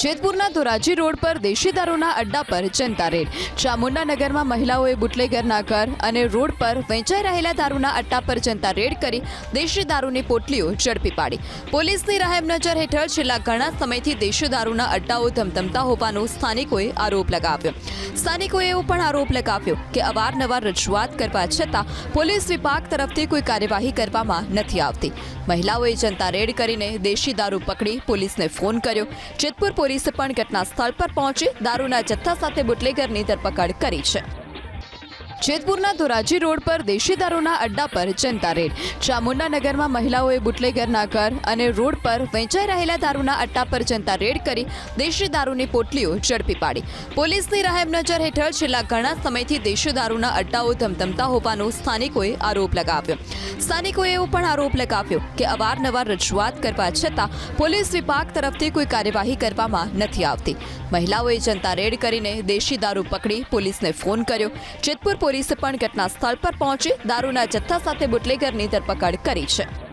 જેતપુરના Dhoraji road પર દેશી દારૂના અડ્ડા પર જનતા રેડ. ચામુંડાનગરમાં મહિલાઓએ બુટલેગરના ઘર અને રોડ પર વેચાઈ રહેલા દારૂના અડ્ડા પર જનતા રેડ કરી દેશી દારૂની પોટલીઓ ઝડપી પાડી. પોલીસની રહેમ નજર હેઠળ છેલ્લા ઘણા સમયથી દેશી દારૂના અડ્ડાઓ ધમધમતા હોવાનો સ્થાનિકોએ આરોપ લગાવ્યો. સ્થાનિકોએ એવો પણ આરોપ લગાવ્યો કે અવારનવાર રજૂઆત કરવા છતાં પોલીસ વિભાગ તરફથી કોઈ કાર્યવાહી કરવામાં નથી આવતી. મહિલાઓએ જનતા રેડ કરીને દેશી દારૂ પકડી પોલીસને ફોન કર્યો. જેતપુર પોલીસે પણ ઘટના સ્થળ પર પહોંચી દારૂના જથ્થા સાથે બુટલેગરની ધરપકડ કરી છે. જેતપુરના ધોરાજી રોડ પર દેશી દારૂના અડ્ડા પર જનતા રેડ. ચામુંડા નગરમાં મહિલાઓએ બુટલેગરના ઘર અને રોડ પર વેચાઈ રહેલા દારૂના અડ્ડા પર જનતા રેડ કરી દેશી દારૂની પોટલીઓ ઝડપી પાડી. પોલીસની રાહેબ નજર હેઠળ છેલ્લા ઘણા સમયથી દેશી દારૂના અડ્ડાઓ ધમધમતા હોવાનો સ્થાનિકોએ આરોપ લગાવ્યો. સ્થાનિકોએ એવો પણ આરોપ લગાવ્યો કે અવારનવાર રજૂઆત કરવા છતાં પોલીસ વિભાગ તરફથી કોઈ કાર્યવાહી કરવામાં નથી આવતી. મહિલાઓએ જનતા રેડ કરીને દેશી દારૂ પકડી પોલીસને ફોન કર્યો. જેતપુર પોલીસે પણ ઘટના સ્થળ પર પહોંચી દારૂના જથ્થા સાથે બુટલેગરની ધરપકડ કરી છે.